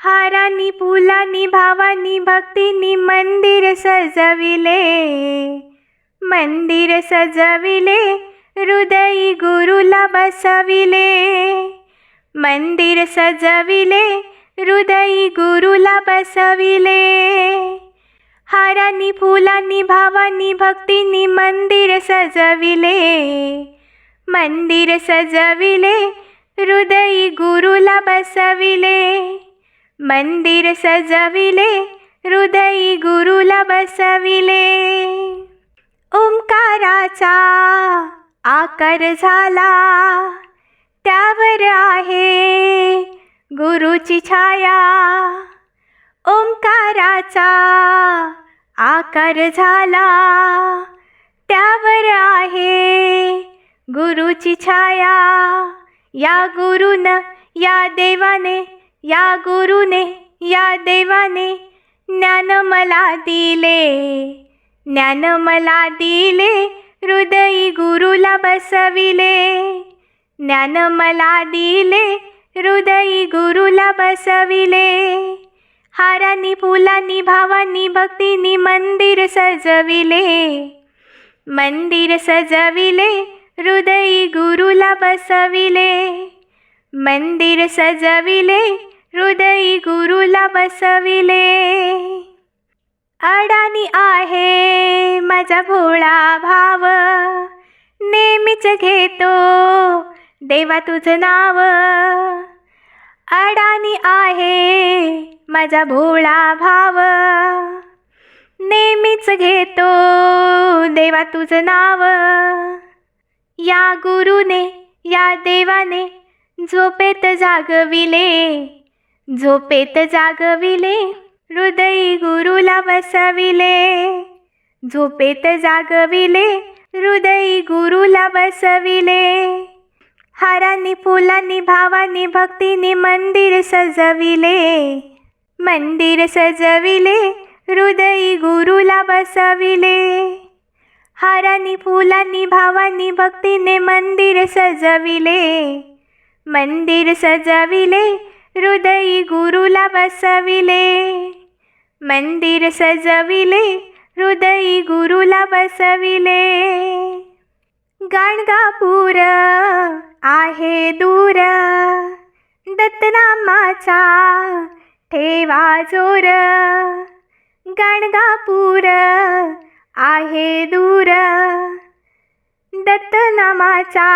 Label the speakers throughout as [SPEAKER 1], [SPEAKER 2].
[SPEAKER 1] हारानी फुलानी भावानी भक्तीनी मंदिर सजविले. मंदिर सजविले हृदयी गुरुला बसविले. मंदिर सजविले हृदयी गुरुला बसविले. हारानी फुलानी भावानी भक्तीनी मंदिर सजविले. मंदिर सजविले हृदयी गुरुला बसविले. मंदिर सजविले हृदयी गुरुला बसविले ओंकाराचा आकार झाला त्यावर आहे गुरुची छाया. ओंकाराचा आकार झाला त्यावर आहे गुरुची छाया. या गुरुन या देवाने या गुरुने या देवाने ज्ञान मला दिले. ज्ञान मला दिले हृदयी गुरुला बसविले. ज्ञान मला दिले हृदयी गुरुला बसविले. हारानी फुलानी भावानी भक्तीनी मंदिर सजविले. मंदिर सजविले हृदयी गुरुला बसविले. मंदिर सजविले हृदयी गुरुला बसविले. अडाणी आहे माझा भोळा भाव नेहमीच घेतो देवा तुझं नाव. अडाणी आहे माझा भोळा भाव नेहमीच घेतो देवा तुझं नाव. या गुरुने या देवाने झोपेत जागविले. झोपेत जागविले. हृदयी गुरुला बसविले. झोपेत जागविले. हृदयी गुरुला बसविले. हारानी फुलांनी भावानी भक्तीने मंदिर सजविले. मंदिर सजविले. हृदयी गुरुला बसविले. हारानी फुलांनी भावानी भक्तीने मंदिर सजविले. मंदिर सजविले हृदयी गुरुला बसविले. मंदिर सजविले हृदयी गुरुला बसविले. गाणगापूर आहे दूर दत्तनामाचा ठेवा जोर. गाणगापूर आहे दूर. दत्तनामाचा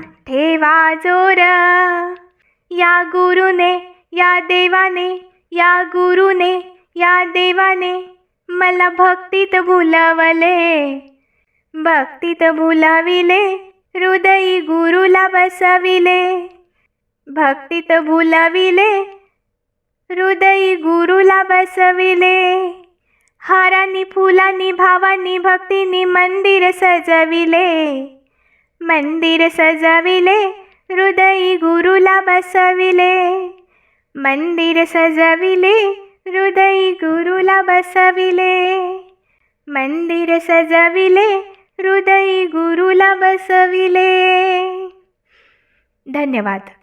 [SPEAKER 1] ठेवा जोर. या गुरुने या देवाने या गुरुने या देवाने मला भक्तीत भुलवले. भक्तीत भुलाविले हृदयी गुरुला बसविले. भक्तीत भुलाविले हृदयी गुरुला बसविले. हारानी फुलानी भावानी भक्तीनी मंदिर सजविले. मंदिर सजविले हृदयी गुरुला बसविले. मंदिर सजविले हृदयी गुरुला बसविले. मंदिर सजविले हृदयी गुरुला बसविले. धन्यवाद.